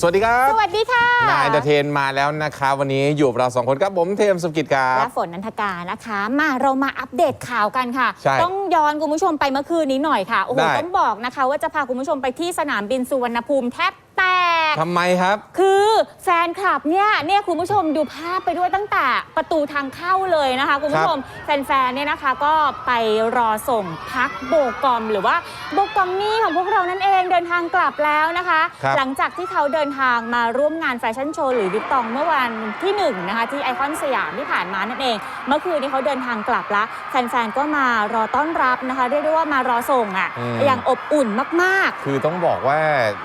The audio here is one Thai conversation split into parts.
สวัสดีครับ สวัสดีค่ะนายเอนเตอร์เทนมาแล้วนะครับวันนี้อยู่กับเราสองคนครับผมเทมสุกิจครับและฝนนันทกานะคะ มาเรามาอัปเดตข่าวกันค่ะใช่ต้องย้อนคุณผู้ชมไปเมื่อคืนนี้หน่อยค่ะ โอ้โหได้ต้องบอกนะคะ ว่าจะพาคุณผู้ชมไปที่สนามบินสุวรรณภูมิแทบ แตกทำไมครับ คือแฟนคลับเนี่ยเนี่ยคุณผู้ชมดูภาพไปด้วยตั้งแต่ประตูทางเข้าเลยนะคะ คุณผู้ชมแฟนๆเนี่ยนะคะ ก็ไปรอส่งพักโบกอม หรือว่าโบกอมนี่ของพวกเรานั่นเองเดินทางกลับแล้วนะคะ ครับ หลังจากที่เขาเดินทางมาร่วมงานแฟชั่นโชว์หรือวิตตองเมื่อวันที่หนึ่งนะคะ ที่ไอคอนสยามที่ผ่านมานั่นเอง เมื่อคืนนี้เขาเดินทางกลับแล้วแฟนๆก็มารอต้อนรับนะคะ เรียกได้ว่ามารอส่งอะอืม อย่างอบอุ่นมากคือต้องบอกว่า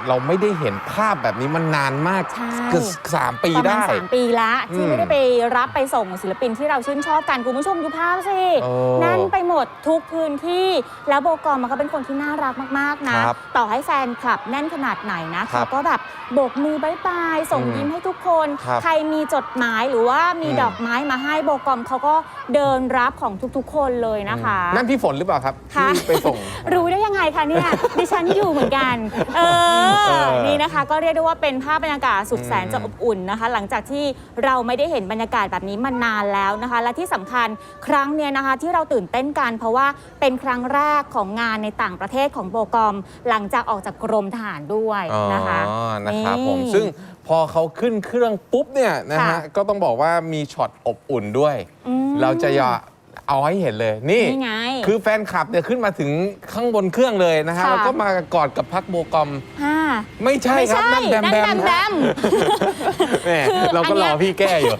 เราไม่ได้เห็นภาพแบบนี้มันนานมากใช่ เกือบสามปีๆประมาได้ณสามปีละที่อืมไม่ได้ไปรับไปส่งศิลปินที่เราชื่นชอบกันคุณผู้ชมดูภาพสิโอ้แน่นไปหมดทุกพื้นที่แล้วโบกอมมันก็เป็นคนที่น่ารักมากๆนะ ครับต่อให้แฟนคลับแน่นขนาดไหนนะครัเขาบก็แบบโบกมือบายบายส่งอืมยิ้มให้ทุกคน ครับใครมีจดหมายหรือว่ามีอืม ดอกไม้มาให้โบกอมเขาก็เดินรับของทุกๆ คนเลยนะคะ นั่นพี่ฝนหรือเปล่าครับค่ะ ที่ไปส่ง รู้ได้ยังไงคะเนี่ย ดิฉันอยู่เหมือนกัน เอเอออนี่นะคะ ก็เรียกได้ว่าเป็นภาพบรรยากาศสุดแสนอืมจะอบอุ่นนะคะ หลังจากที่เราไม่ได้เห็นบรรยากาศแบบนี้มานานแล้วนะคะ และที่สำคัญครั้งเนี้ยนะคะที่เราตื่นเต้นกัน เพราะว่าเป็นครั้งแรกของงานในต่างประเทศของโบกอม หลังจากออกจากกรมทหารด้วยอ๋อนะคะนะครับผมนี่ ซึ่งพอเขาขึ้นเครื่องปุ๊บเนี่ยนะค่ะฮะก็ต้องบอกว่ามีช็อตอบอุ่นด้วย อืมเราจะอย่าเอาให้เห็นเลยนี่นี่ไงคือแฟนคลับเนี่ยขึ้นมาถึงข้างบนเครื่องเลยนะฮะค่ะแล้วก็มากอดกับพักโบกอมค่ะ ไม่ใช่ไม่ครับ ใช่นั่นแบมนั่นแบแบมมแบฮะมแหม่คือเราก็อันเนี้รยอพี่แก้อยู่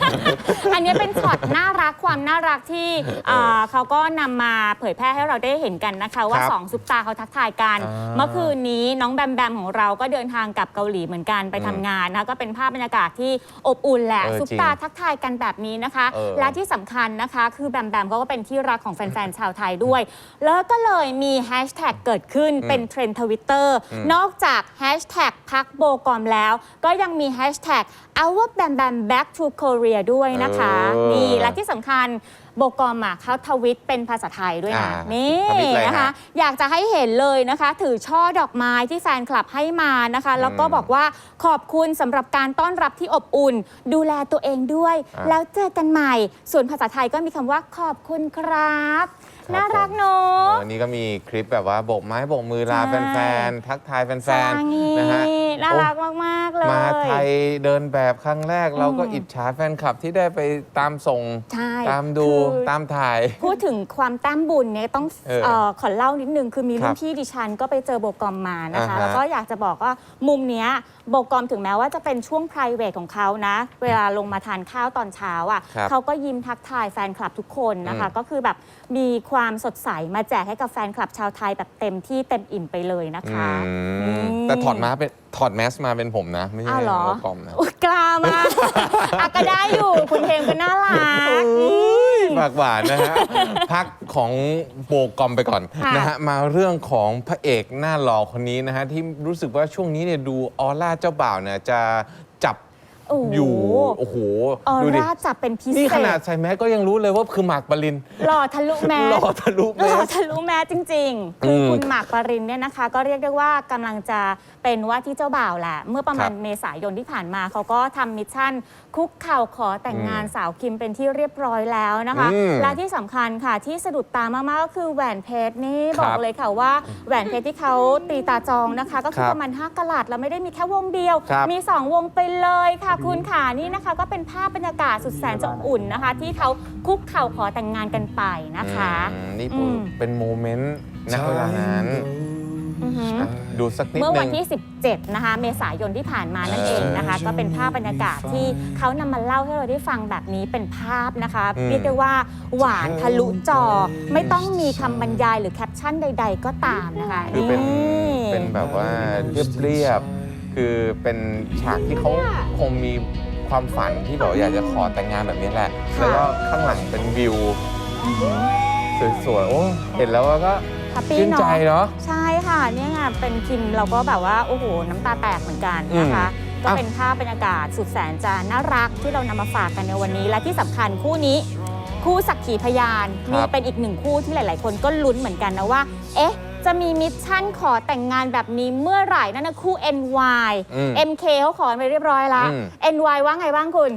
อันนี้เป็นช็อตน่ารักความน่ารักที่อ่าเขาก็นำมาเผยแพร่ให้เราได้เห็นกันนะคะ ว่าครับสองซุปตาเขาทักทายกัน อ่าเมื่อคืนนี้น้องแบมแบมของเราก็เดินทางกลับเกาหลีเหมือนกันไปอืมทำงานนะคะก็เป็นภาพบรรยากาศที่อบอุ่นแหละเออซุปตาทักทายกันแบบนี้นะคะ เออ และที่สำคัญนะคะ คือแบมแบมเขาก็เป็นที่รักของแฟนๆชาวไทยด้วย แล้วก็เลยมีแฮชแท็กเกิดขึ้นเป็นเทรนด์ทวิตเตอร์อืมนอกจากแฮชแท็กพักโบกอมแล้ว ก็ยังมีแฮชแท็ก our bam bam back to Korea ด้วยนะคะเออนี่และที่สำคัญ โบกอมอะเขาทวิตเป็นภาษาไทยด้วยนะอ่านี่นี่ทวิตอะไรฮะนะคะ อยากจะให้เห็นเลยนะคะ ถือช่อดอกไม้ที่แฟนคลับให้มานะคะ แล้วก็อืมบอกว่าขอบคุณสำหรับการต้อนรับที่อบอุ่น ดูแลตัวเองด้วย อ่าแล้วเจอกันใหม่ ส่วนภาษาไทยก็มีคำว่าขอบคุณครับ ครับน่ารักเนอะ วันนี้ก็มีคลิปแบบว่าโบกไม้โบกมือลาใช่ แฟนๆ ทักทายแฟใช่นๆนะฮะน่าโอ้รักมาก ๆ เลยมาไทยเดินแบบครั้งแรก เราก็อืม อิจฉาแฟนคลับที่ได้ไปตามส่ง ใช่ตามดูคือตามถ่าย พูดถึงความแต้มบุญเนี่ยต้องเออเออขอเล่านิดนึง คือมีครัรุ่บนพี่ดิฉันก็ไปเจอโบกอมมานะคะ อ่าฮะแล้วก็อยากจะบอกว่ามุมเนี้ยโบกอมถึงแม้ว่าจะเป็นช่วง p r i v a t ของเขานะ เวลาลงมาทานข้าวตอนเช้าอะครับเขาก็ยิ้มทักทายแฟนคลับทุกคนนะคะ อืม ก็คือแบบมีความสดใสมาแจกให้กับแฟนคลับชาวไทยแบบเต็มที่เต็มอิ่มไปเลยนะคะ อืมนี่แต่ถอดมาเป็นถอดแมสมาเป็นผมนะ ไม่ใช่อ้าวเหรอโบกอมนะ อุ๊ยกล้ามากอะก็ได้อยู่ คุณเทมก็น่ารัก ปากหวานนะฮะ พักของโบกอมไปก่อนค่ะนะฮะมาเรื่องของพระเอกหน้าหล่อคนนี้นะฮะที่รู้สึกว่าช่วงนี้เนี่ยดูออร่าเจ้าบ่าวเนี่ยจะจับ โอ้โห อยู่ โอ้โห ออดูดิ ร่าจับเป็นพิเศษนี่ขนาดใส่แมสก็ยังรู้เลยว่าคือหมากปรินหล่อทะลุแมส หล่อทะลุแมหล่อส ทะลุแมสจริงๆ คืออมคุณหมากปรินเนี่ยนะคะ ก็เรียกได้ว่ากำลังจะเป็นว่าที่เจ้าบ่าวแหละ เมื่อประมาณครับเมษายนที่ผ่านมาเขาก็ทำมิชชั่น คุกเข่าขอแต่งงานอืมสาวคิมเป็นที่เรียบร้อยแล้วนะคะ อืมและที่สำคัญค่ะที่สะดุดตามากๆก็คือแหวนเพชรนี่ครับบอกเลยค่ะว่าแหวนเพชรที่เขาตีตาจองนะคะ ก็คือครับประมาณ5กะลัดแล้วไม่ได้มีแค่วงเดียว ครับมี 2 วงไปเลยค่ะคุณค่ะนี่นะคะก็เป็นภาพบรรยากาศสุดแสนจะอบอุ่นนะคะ ที่เขาคุกเข่าขอแต่งงานกันไปนะคะ อืมนี่อืม เป็นโมเมนต์ณเวลานั้นอือหืออะดูสักนิดเมื่อนึวันง ที่ 17 นะคะ เมษายนที่ผ่านมานั่นเองนะคะ ก็เป็นภาพบรรยากาศที่เขานำมาเล่าให้เราได้ฟังแบบนี้เป็นภาพนะคะ อืม เรียกได้ว่าหวานทะลุจอ ไม่ต้องมีคำบรรยายหรือแคปชั่นใด ๆ ก็ตามนะคะคือเป็นนี่ เป็นแบบว่าเรียบเรียบๆ คือเป็นฉากที่เขาคงมีความฝันที่แบบว่าอยากจะขอแต่งงานแบบนี้แหละ แล้วก็ข้างหลังเป็นวิวสวยๆ โอ้ เห็นแล้วก็แฮปปี้ชื่นเนาะใจเนาะ ใช่ค่ะเนี่ยไงเป็นคิมเราก็แบบว่าโอ้โหน้ำตาแตกเหมือนกันนะคะอืมก็เป็นภาพบรรยากาศสุดแสนจะน่ารักที่เรานำมาฝากกันในวันนี้ และที่สำคัญคู่นี้ คู่สักขีพยานครับมีเป็นอีกหนึ่งคู่ที่หลาย ๆ คนก็ลุ้นเหมือนกันนะว่า เอ๊ะ จะมีมิชชั่นขอแต่งงานแบบนี้เมื่อไหร่นั่นนะคู่ NY อืม MK เขาขอไปเรียบร้อยแล้ว อืม NY ว่าไงบ้างคุณ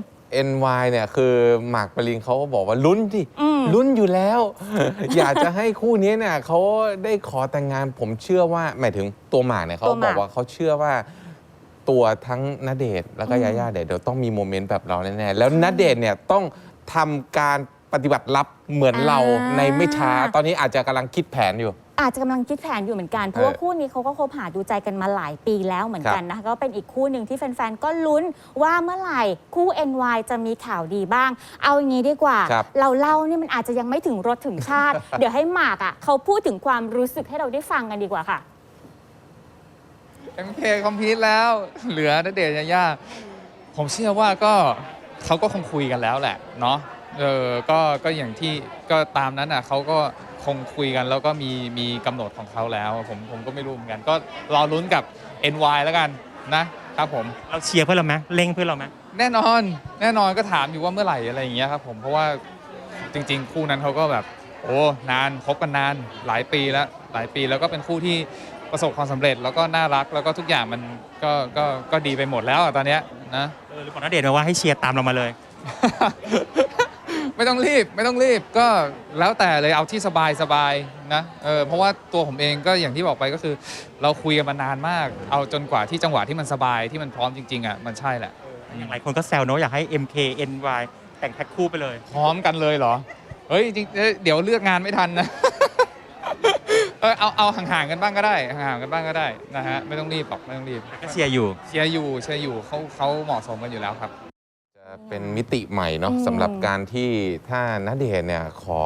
NY เนี่ยคือหมากปรินเขาก็บอกว่าลุ้นที่อืม ลุ้นอยู่แล้ว อยากจะให้คู่นี้เนี่ยเขาได้ขอแต่งงานผมเชื่อว่าหมายถึงตัวหมากเนี่ยเขาตัวหบมาอกกว่าเขาเชื่อว่าตัวทั้งณเดชน์แล้วก็อืม ยาย่าเดี๋ยวเดี๋ยวต้องมีโมเมนต์แบบเราแน่ๆแล้วณเดชน์เนี่ยต้องทำการปฏิบัติลับเหมือนเราในไม่ช้า ตอนนี้อาจจะกำลังคิดแผนอยู่ อาจจะกำลังคิดแผนอยู่เหมือนกัน เพราะว่าเออคู่นี้เขาก็คบหาดูใจกันมาหลายปีแล้วเหมือนกันนะคะก็เป็นอีกคู่หนึ่งที่แฟนๆ ก็ลุ้นว่าเมื่อไหร่คู่ NY จะมีข่าวดีบ้าง เอาอย่างนี้ดีกว่า ครับเราเล่านี่มันอาจจะยังไม่ถึงรถถึงชาติ เดี๋ยวให้หมากอะเขาพูดถึงความรู้สึกให้เราได้ฟังกันดีกว่าค่ะ MK คอมพิวแล้ว เหลือณเดชน์ยาย่าผมเชื่อว่าก็เขาก็คงคุยกันแล้วแหละ เนาะเออก็ก็อย่างที่ก็ตามนั้นอะเขาก็ คงคุยกันแล้วก็มีมีกำหนดของเขาแล้ว ผมผมก็ไม่รู้เหมือนกัน ก็รอลุ้นกับ NY แล้วกันนะครับผม เราเชียร์เพื่อนเราไหมเร่งเพื่อนเราไหมแน่นอนแน่นอนก็ถามอยู่ว่าเมื่อไหร่อะไรอย่างเงี้ยครับผมเพราะว่าจริง ๆ คู่นั้นเขาก็แบบ โอ้นานคบกันนานหลายปีแล้วหลายปีแล้วก็เป็นคู่ที่ประสบความสำเร็จแล้วก็น่ารักแล้วก็ทุกอย่างมันก็ก็ก็ดีไปหมดแล้วอะตอนเนี้ยนะ เออหรือบอกนเดชน์มาว่าให้เชียร์ตามเรามาเลย ไม่ต้องรีบไม่ต้องรีบก็แล้วแต่เลยเอาที่สบายสบายนะเออเพราะว่าตัวผมเองก็อย่างที่บอกไปก็คือ เราคุยกันมานานมาก เอาจนกว่าที่จังหวะที่มันสบายที่มันพร้อมจริงๆอะมันใช่แหละอย่างหลายคนก็แซวเนอะอยากให้ MK NY แต่งแพ็คคู่ไปเลย พร้อมกันเลยเหรอ เฮ้ยจริงเอ้ยเดี๋ยวเลือกงานไม่ทันนะเออเอาเอาห่างๆกันบ้างก็ได้ห่างๆกันบ้างก็ได้นะฮะไม่ต้องรีบหรอกไม่ต้องรีบก็เชียร์อยู่เชียร์อยู่เชียร์อยู่เขาเขาเหมาะสมกันอยู่แล้วครับจะ เป็นมิติใหม่เนาะอืมสำหรับการที่ถ้าณเดชน์เนี่ยขอ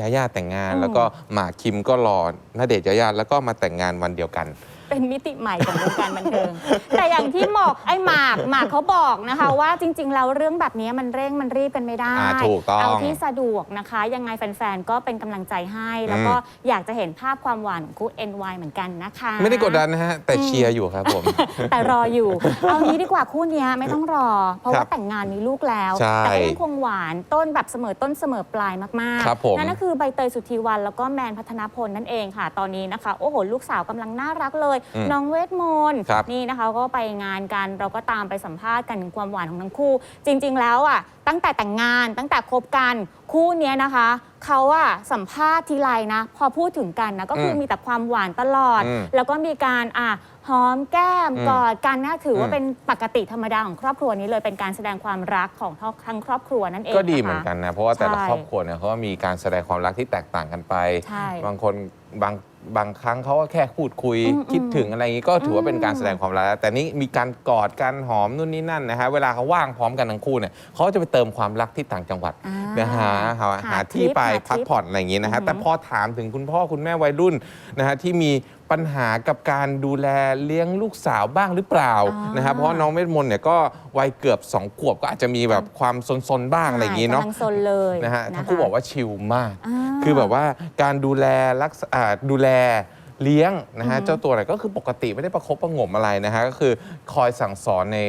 ยาย่าแต่งงานอืมแล้วก็หมากคิมก็รอณเดชน์ยาย่าแล้วก็มาแต่งงานวันเดียวกัน เป็นมิติใหม่ของวงการบันเทิง แต่อย่างที่บอกไอ้หมากหมากเขาบอกนะคะ ว่าจริง ๆ แล้วเรื่องแบบนี้มันเร่งมันรีบเป็นไม่ได้ อ่าถูกต้องเอาที่สะดวกนะคะ ยังไงแฟนๆ ก็เป็นกำลังใจให้ แล้วก็อยากจะเห็นภาพความหวานของคู่ NY เหมือนกันนะคะ ไม่ได้กดดันนะฮะ แต่เชียร์อยู่ครับผม แต่รออยู่ เอางี้ดีกว่าคู่เนี้ยไม่ต้องรอ เพราะครัว่าบแต่งงานมีลูกแล้ว ใช่แต่ก็ยังคงหวานต้นแบบเสมอต้นเสมอปลายมากครับผม นั่นก็คือใบเตยสุธีวันแล้วก็แมนพัฒนาพลนั่นเองค่ะ ตอนนี้นะคะ โอ้โห ลูกสาวกำลังน่ารักเลยอืมน้องเวทมนต์ครับนี่นะคะก็ไปงานกันเราก็ตามไปสัมภาษณ์กันถึงความหวานของทั้งคู่ จริง ๆ แล้วอะตั้งแต่แต่งงานตั้งแต่คบกันคู่เนี้ยนะคะเขาอะสัมภาษณ์ทีไรนะ พอพูดถึงกันนะก็คืออมมีแต่ความหวานตลอด อืมแล้วก็มีการอะหอมแก้มอืมกอดกันนะถือว่าอืม เป็นปกติธรรมดาของครอบครัวนี้เลยเป็นการแสดงความรักของทั้งครอบครัวนั่นเองก็ดีะคะ เหมือนกันนะ เพราะว่าแต่ละใช่ ครอบครัวเนี่ยเขาก็มีการแสดงความรักที่แตกต่างกันไป ใช่ บางคนบาง บางครั้งเขาก็แค่พูดคุยอืมคิดถึงอะไรอย่างนี้ก็ถือว่าเป็นการอืมแสดงความรักแล้วแต่นี่มีการกอดกันหอมนู่นนี่นั่นนะฮะเวลาเขาว่างพร้อมกันทั้งคู่เนี่ยเขาจะไปเติมความรักที่ต่างจังหวัด อ่านะหาหาหาทที่ริปไปหาทริปพักผ่อนอะไรอย่างนี้นะฮะอือหือแต่พอถามถึงคุณพ่อคุณแม่วัยรุ่นนะฮะที่มี ปัญหากับการดูแลเลี้ยงลูกสาวบ้างหรือเปล่าอ่านนะฮะเพราะว่าน้องเวทมนต์เนี่ยก็วัยเกือบสองขวบก็อาจจะมีแบบความซนๆบ้างอะไรอย่างนี้เนาะกำลังซนเลยนะฮะคทั้งคู่บอกว่าชิลมากาคือแบบว่าการดูแลรักษาอ่าดูแลเลี้ยงนะฮะอือฮึเจ้าตัวเนี่ยก็คือปกติไม่ได้ประคบประหงมอะไรนะฮะก็คือคอยสั่งสอนใน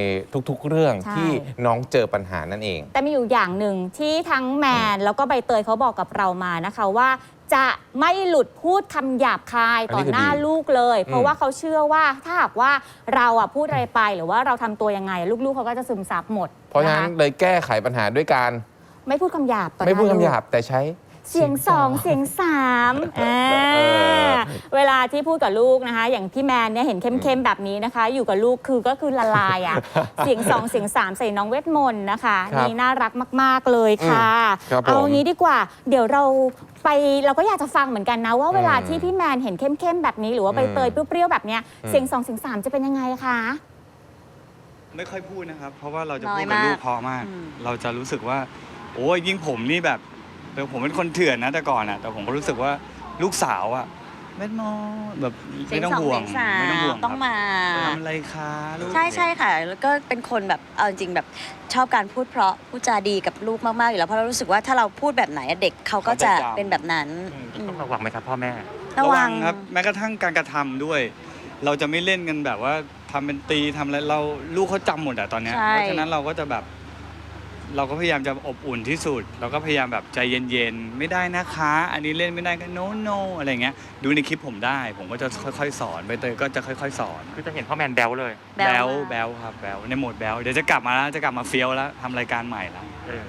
ทุกๆเรื่องใช่ ที่น้องเจอปัญหานั่นเอง แต่มีอยู่อย่างหนึ่งที่ทั้งแมนแล้วก็ใบเตยเขาบอกกับเรามานะคะว่า จะไม่หลุดพูดคำหยาบคายอันต่นี้อคือหน้าดีลูกเลย เพราะอืมว่าเขาเชื่อว่าถ้าหากว่าเราอะพูดอะไรไปหรือว่าเราทำตัวยังไง ลูกๆเขาก็จะซึมซับหมดเพราะฉะคนั้นเลยแก้ไขปัญหาด้วยการไม่พูดคำหยาบต่อหไม่น้าพูดคำหลูกยาบแต่ใช้ เสียงสองเสียงสามอ่าเออเวลาที่พูดกับลูกนะคะ อย่างพี่แมนเนี่ยเห็นเข้มๆแบบนี้นะคะ อยู่กับลูกคือก็คือละลายอะเสียงสองเสียงสามใส่น้องเวทมนต์นะคะครับนี่น่ารักมาก ๆเลยค่ะอืมครับผมเอางี้ดีกว่า เดี๋ยวเราไปเราก็อยากจะฟังเหมือนกันนะ ว่าเวลาอืมที่พี่แมนเห็นเข้มๆแบบนี้ หรือว่าใบเตยอืมเปรี้ยวๆแบบเนี้ยอืมเสียงสองเสียงสามจะเป็นยังไงคะ ไม่ค่อยพูดนะครับ เพราะว่าเราจะน้อพูยดกับมากลูกเพอมาก อืม เราจะรู้สึกว่า โอ้ยยิ่งผมนี่แบบ เออผมเป็นคนเถื่อนนะแต่ก่อนอะ แต่ผมก็รู้สึกว่าลูกสาวอะเม็ดมอแบบเสีไม่ยงต้องสองห่วเสีงยงสาไม่ต้องมห่วงต้องครับมาทำอะไรคะลูกใช่ใช่ค่ะ แล้วก็เป็นคนแบบเอาจริงๆแบบชอบการพูดเพราะพูดจาดีกับลูกมากๆอยู่แล้วเพราะเรารู้สึกว่าถ้าเราพูดแบบไหนอะเด็กเขาก็จะเป็นแบบนั้นอืมต้องระวังไหมครับพ่อแม่ระวังครับแม้กระทั่งการกระทำด้วย เราจะไม่เล่นกันแบบว่าทำเป็นตีทำอะไรเราลูกเขาจำหมดอะตอนเนี้ยใช่เพราะฉะนั้นเราก็จะแบบ เราก็พยายามจะอบอุ่นที่สุด เราก็พยายามแบบใจเย็นๆ ไม่ได้นะคะ อันนี้เล่นไม่ได้ก็ no no อะไรเงี้ย ดูในคลิปผมได้ ผมก็จะค่อยๆ สอนใบเตยก็จะค่อยๆ สอน คือจะเห็นพ่อแมนแบลเลย แบ๊แบวลมากแบลครับแบลในโหมดแบลเดี๋ยวจะกลับมาแล้วจะกลับมาเฟี้ยวแล้วทำรายการใหม่แล้วเออ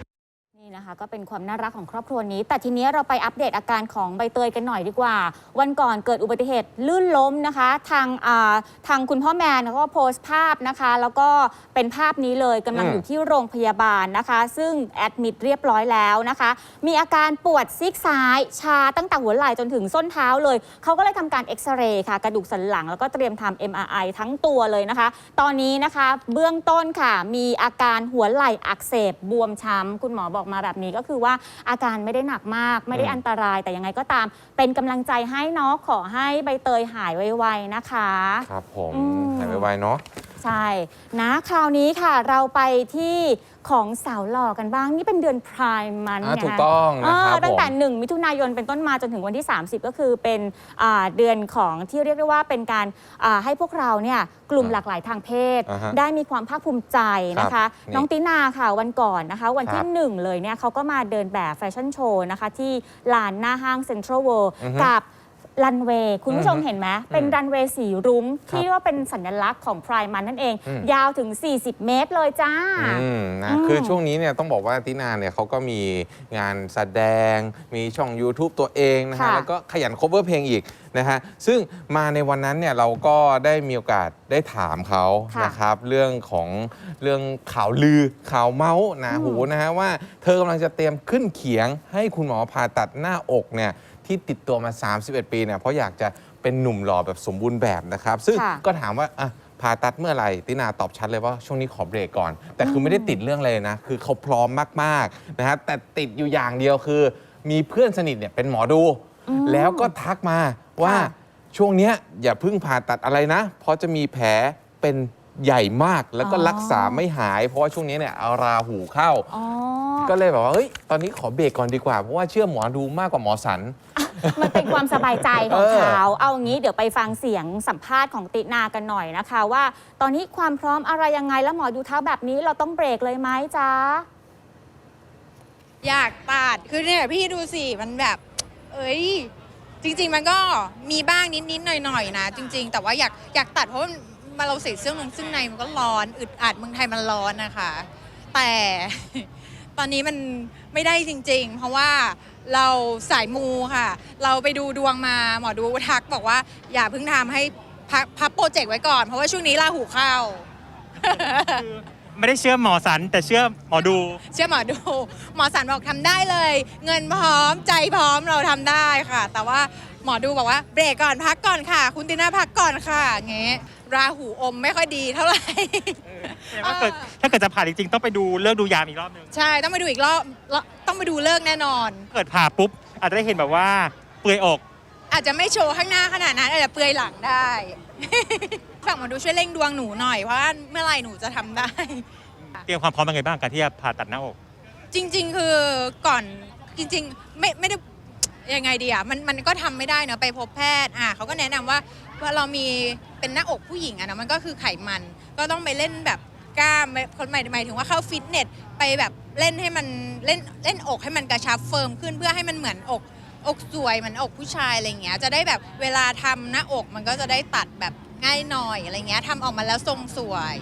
นี่นะคะก็เป็นความน่ารักของครอบครัวนี้ แต่ทีนี้เราไปอัปเดตอาการของใบเตยกันหน่อยดีกว่า วันก่อนเกิดอุบัติเหตุลื่นล้มนะคะ ทางอ่าทางคุณพ่อแมนเขาก็โพสต์ภาพนะคะ แล้วก็เป็นภาพนี้เลยกำลังอืมอยู่ที่โรงพยาบาลนะคะ ซึ่งแอดมิดเรียบร้อยแล้วนะคะ มีอาการปวดซีกซ้าย ชาตั้งแต่หัวไหล่จนถึงส้นเท้าเลย เขาก็เลยทำการเอ็กซเรย์ค่ะ กระดูกสันหลังแล้วก็เตรียมทำ MRI ทั้งตัวเลยนะคะ ตอนนี้นะคะเบื้องต้นค่ะมีอาการหัวไหล่อักเสบบวมช้ำคุณหมอบอกมาแบบนี้ก็คือว่าอาการไม่ได้หนักมาก ไม่ได้อืมอันตรายแต่ยังไงก็ตาม เป็นกำลังใจให้เนาะขอให้ใบเตยหายไวๆนะคะ ครับผมอืม หายไวๆเนาะ ใช่นะคราวนี้ค่ะเราไปที่ของสาวหล่อกันบ้าง นี่เป็นเดือนพรายมันอ่าไงถูกต้องนะครับตั้งแต่ผม1มิถุนายนเป็นต้นมาจนถึงวันที่ 30 ก็คือเป็นอ่าเดือนของที่เรียกได้ว่าเป็นการอ่าให้พวกเราเนี่ยกลุ่มอ่าหลากหลายทางเพศอ่าฮะได้มีความภาคภูมิใจนะครัคะบนี่น้องตินาค่ะวันก่อนนะคะ วันที่ครับหนึ่งเลยเนี่ยเขาก็มาเดินแบบแฟชั่นโชว์นะคะที่ลานหน้าห้างเซ็นทรัลเวิลด์อือฮึกับ รันเวย์คุณผู้ชมอือฮึเห็นไหมเป็นอืมรันเวย์สีรุ้งครับที่ว่าเป็นสัญลักษณ์ของพรายมันนั่นเอง อืม ยาวถึง 40 เมตรเลยจ้า อืมนะอืมคือช่วงนี้เนี่ยต้องบอกว่าตินาเนี่ยเขาก็มีงานแสดง มีช่อง YouTube ตัวเองนะฮะค่ะแล้วก็ขยัน cover เพลงอีกนะฮะซึ่งมาในวันนั้นเนี่ยเราก็ได้มีโอกาสได้ถามเขาค่ะนะครับเรื่องของเรื่องข่าวลือข่าวเมาส์หนะอืมหูนะฮะว่าเธอกำลังจะเตรียมขึ้นเขียงให้คุณหมอผ่าตัดหน้าอกเนี่ย ที่ติดตัวมา 31 ปีเนี่ยเพราะอยากจะเป็นหนุ่มหล่อแบบสมบูรณ์แบบนะครับ ซึ่งค่ะ ก็ถามว่าอะผ่าตัดเมื่อไหร่ตินาตอบชัดเลยว่าช่วงนี้ขอเบรกก่อน แต่คือไม่ได้ติดเรื่องเลยนะ คือเขาพร้อมมากๆนะฮะแต่ติดอยู่อย่างเดียวคือ มีเพื่อนสนิทเนี่ยเป็นหมอดูอืมแล้วก็ทักมาว่า ค่ะ ช่วงเนี้ยอย่าเพิ่งผ่าตัดอะไรนะ เพราะจะมีแผลเป็น ใหญ่มากแล้วก็อ๋อรักษาไม่หาย เพราะว่าช่วงนี้เนี่ยเอาราหูเข้า อ๋อก็เลยแบบว่าเฮ้ยตอนนี้ขอเบรกก่อนดีกว่า เพราะว่าเชื่อหมอดูมากกว่าหมอสัน มันเป็นความสบายใจของเออเขาเอางี้เดี๋ยวไปฟังเสียงสัมภาษณ์ของตินากันหน่อยนะคะ ว่าตอนนี้ความพร้อมอะไรยังไงแล้วหมอดูทักแบบนี้เราต้องเบรกเลยไหมจ๊ะ อยากตัดคือเนี่ยพี่ดูสิ มันแบบ เอ้ย จริง ๆ มันก็มีบ้างนิด ๆ หน่อย ๆ นะ จริง ๆ แต่ว่าอยากอยากตัดเพราะว่า มาเราใส่เสื้อลงซึ่งในมันก็ร้อนอึดอัดเมืองไทยมันร้อนนะคะ แต่ ตอนนี้มันไม่ได้จริง ๆ เพราะว่าเราสายมูค่ะ เราไปดูดวงมาหมอดูทักบอกว่า อย่าเพิ่งทำให้พักพักโปรเจกต์ไว้ก่อนเพราะว่าช่วงนี้ราหูเข้า ไม่ได้เชื่อหมอสันแต่เชื่อหมอดู เชื่อหมอดู หมอสันบอกทำได้เลย เงินพร้อมใจพร้อมเราทำได้ค่ะ แต่ว่าหมอดูบอกว่าเบรกก่อนพักก่อนค่ะ คุณติน่าพักก่อนค่ะเงี้ย ราหูอมไม่ค่อยดีเท่าไหร่ถ้าเกิดถ้าเกิดจะผ่าจริงๆต้องไปดูเลิกดูยามอีกรอบหนึง ใช่ต้องไปดูอีกรอบแล้วต้องไปดูเลิกแน่นอน เกิดผ่าปุ๊บ อาจจะได้เห็นแบบว่าเปลือยอก อาจจะไม่โชว์ข้างหน้าขนาดนั้นอาจจะเปลือยหลังได้ ฝากหมอดูช่วยเร่งดวงหนูหน่อยเพราะว่าเมื่อไหร่หนูจะทำได้ เตรียมความพร้อมยังไงบ้างการที่จะผ่าตัดหน้าอก จริง ๆ คือก่อนจริง ๆ ไม่ไม่ได้ยังไงดีอะมันมันก็ทำไม่ได้เนอะไปพบแพทย์อะเขาก็แนะนำว่า ว่าเรามีเป็นหน้าอกผู้หญิงอะเนาะมันก็คือไขมัน ก็ต้องไปเล่นแบบกล้ามคนหมายหมายถึงว่าเข้าฟิตเนสไปแบบเล่นให้มันเล่นเล่นอกให้มันกระชับเฟิร์มขึ้นเพื่อให้มันเหมือนอกอกสวยเหมือนอกผู้ชายอะไรเงี้ยจะได้แบบเวลาทำหน้าอกมันก็จะได้ตัดแบบง่ายหน่อยอะไรเงี้ยทำออกมาแล้วทรงสวย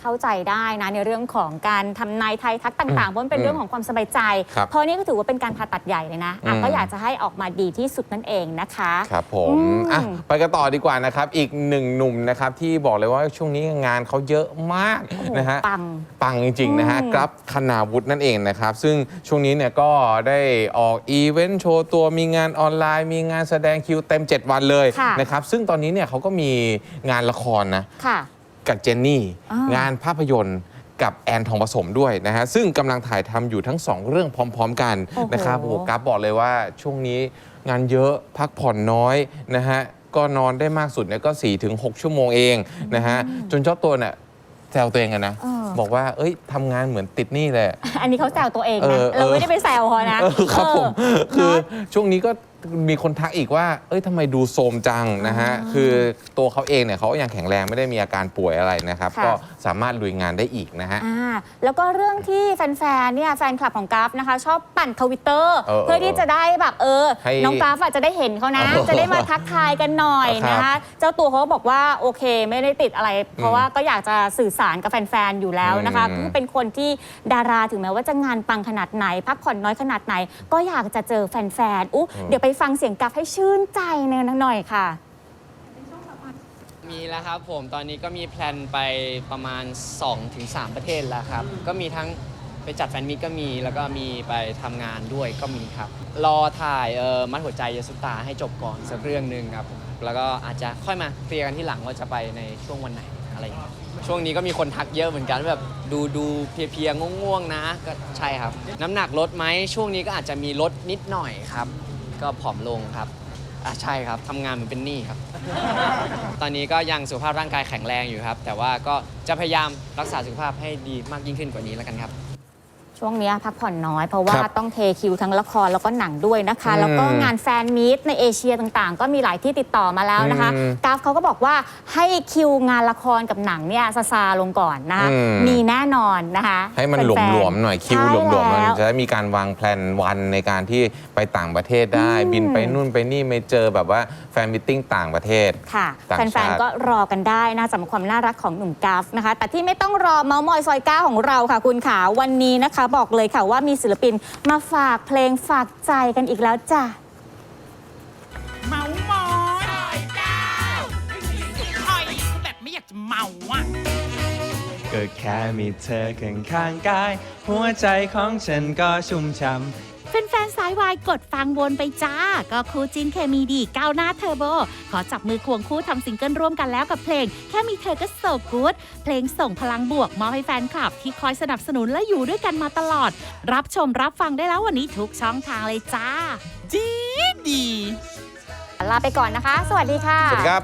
เข้าใจได้นะในเรื่องของการทำนายไทยทักต่างๆเพราะมันเป็นอืมเรื่องของความสบายใจ ครับเพราะนี่ก็ถือว่าเป็นการผ่าตัดใหญ่เลยนะอะอืม ก็อยากจะให้ออกมาดีที่สุดนั่นเองนะคะ ครับผอืมมอะไปกันต่อดีกว่านะครับ อีกหนึ่งหนุ่มนะครับ ที่บอกเลยว่าช่วงนี้งานเขาเยอะมากโอ้โหนะฮะ ปัง ปังจริงๆนะฮะอืมกรับคณาวุฒินั่นเองนะครับ ซึ่งช่วงนี้เนี่ยก็ได้ออกอีเวนต์โชว์ตัวมีงานออนไลน์ มีงานแสดงคิวเต็ม 7 วันเลยค่ะ นะครับ ซึ่งตอนนี้เนี่ยเขาก็มีงานละครนะ ค่ะ กับเจนนี่ อ่าง งานภาพยนตร์กับแอนทองผสมด้วยนะฮะ ซึ่งกำลังถ่ายทำอยู่ทั้งสองเรื่องพร้อม ๆ กันโอ้โห นะครับโอ้โหกราฟบอกเลยว่าช่วงนี้งานเยอะพักผ่อนน้อยนะฮะ ก็นอนได้มากสุดเนี่ยก็4-6ชั่วโมงเองนะฮะ จนเจ้าตัวเนี่ยแซวตัวเองอะนะ เออ บอกว่า เอ้ยทำงานเหมือนติดหนี้เลยอันนี้เขาแซวตัวเองเอนะอเราไม่ได้ไปแซวเขานะเออครับผม เออ คือเนอะช่วงนี้ก็ มีคนทักอีกว่า เอ้ยทำไมดูโทรมจังนะฮะอ่าคือตัวเขาเองเนี่ยเขาก็ยังแข็งแรงไม่ได้มีอาการป่วยอะไรนะครับ ค่ะ ก็สามารถลุยงานได้อีกนะฮะ อ่าแล้วก็เรื่องที่แฟนๆ เนี่ยแฟนคลับของกราฟนะคะ ชอบปั่นทวิตเตอร์เออเพื่อที่จะได้แบบเออ ให้น้องกราฟอาจจะได้เห็นเขานะ เออจะได้มาทักทายกันหน่อยครับนะคะเจ้าตัวเขาก็บอกว่าโอเคไม่ได้ติดอะไร เพราะอืมว่าก็อยากจะสื่อสารกับแฟนๆ อยู่แล้วนะคะอืม คือเป็นคนที่ดาราถึงแม้ว่าจะงานปังขนาดไหน พักผ่อนน้อยขนาดไหน ก็อยากจะเจอแฟนๆ อุ๊เดี๋ยวไปฟังเสียงกราฟให้ชื่นใจหน่อยค่ะ มีแล้วครับผมตอนนี้ก็มีแพลนไปประมาณ 2-3 ประเทศแล้วครับ ก็มีทั้งไปจัดแฟนมิตก็มีแล้วก็มีไปทำงานด้วยก็มีครับ รอถ่ายเออมัดหัวใจยาสุตาให้จบก่อนสักเรื่องหนึ่งครับ แล้วก็อาจจะค่อยมาเคลียร์กันที่หลังว่าจะไปในช่วงวันไหนอะไรอย่างเงี้ยช่วงนี้ก็มีคนทักเยอะเหมือนกันแบบดูดูเพียๆง่วงๆนะก็ใช่ครับ น้ำหนักลดไหมช่วงนี้ก็อาจจะมีลดนิดหน่อยครับ ก็ผอมลงครับอะใช่ครับทำงานเหมือนเป็นหนี้ครับ ตอนนี้ก็ยังสุขภาพร่างกายแข็งแรงอยู่ครับ แต่ว่าก็จะพยายามรักษาสุขภาพให้ดีมากยิ่งขึ้นกว่านี้แล้วกันครับ ช่วงเนี้ยพักผ่อนน้อยเพราะว่าครับต้องเทคิวทั้งละครแล้วก็หนังด้วยนะคะ อืมแล้วก็งานแฟนมีตในเอเชียต่างๆ ก็มีหลายที่ติดต่อมาแล้วนะคะอืมกราฟเขาก็บอกว่าให้คิวงานละครกับหนังเนี่ยซาซาลงก่อนนะคะอืม มีแน่นอนนะคะให้มันหแฟลๆวมๆหน่อยคิวใช่หลวมๆมันแล้วจะได้มีการวางแผนวันในการที่ไปต่างประเทศได้ อืม บินไปนู่นไปนี่ไม่เจอแบบว่าแฟนมิทติ้งต่างประเทศ ค่ะต่างแฟชานติๆก็รอกันได้นะสำหรับความน่ารักของหนุ่มกราฟนะคะ แต่ที่ไม่ต้องรอเมาส์มอยซอยก้าของเราค่ะ คุณขาวันนี้นะคะบอกเลยค่ะว่ามีศิลปินมาฝากเพลงฝากใจกันอีกแล้วจ้ะ เมามอยซอยเก้าคอยคือแบบไม่อยากจะเมาอะ ก็แค่มีเธอข้างข้างๆกาย หัวใจของฉันก็ชุ่มช่ำ แฟนๆสายวายกดฟังวนไปจ้า ก็คู่จินเคมีดีก้าวหน้าเทอร์โบ ขอจับมือควงคู่ทำซิงเกิลร่วมกันแล้วกับเพลง แค่มีเธอก็โซกูดเพลงส่งพลังบวกมอบให้แฟนคลับ ที่คอยสนับสนุนและอยู่ด้วยกันมาตลอด รับชมรับฟังได้แล้ววันนี้ทุกช่องทางเลยจ้า ดีดี ลาไปก่อนนะคะ สวัสดีค่ะ สวัสดีครับ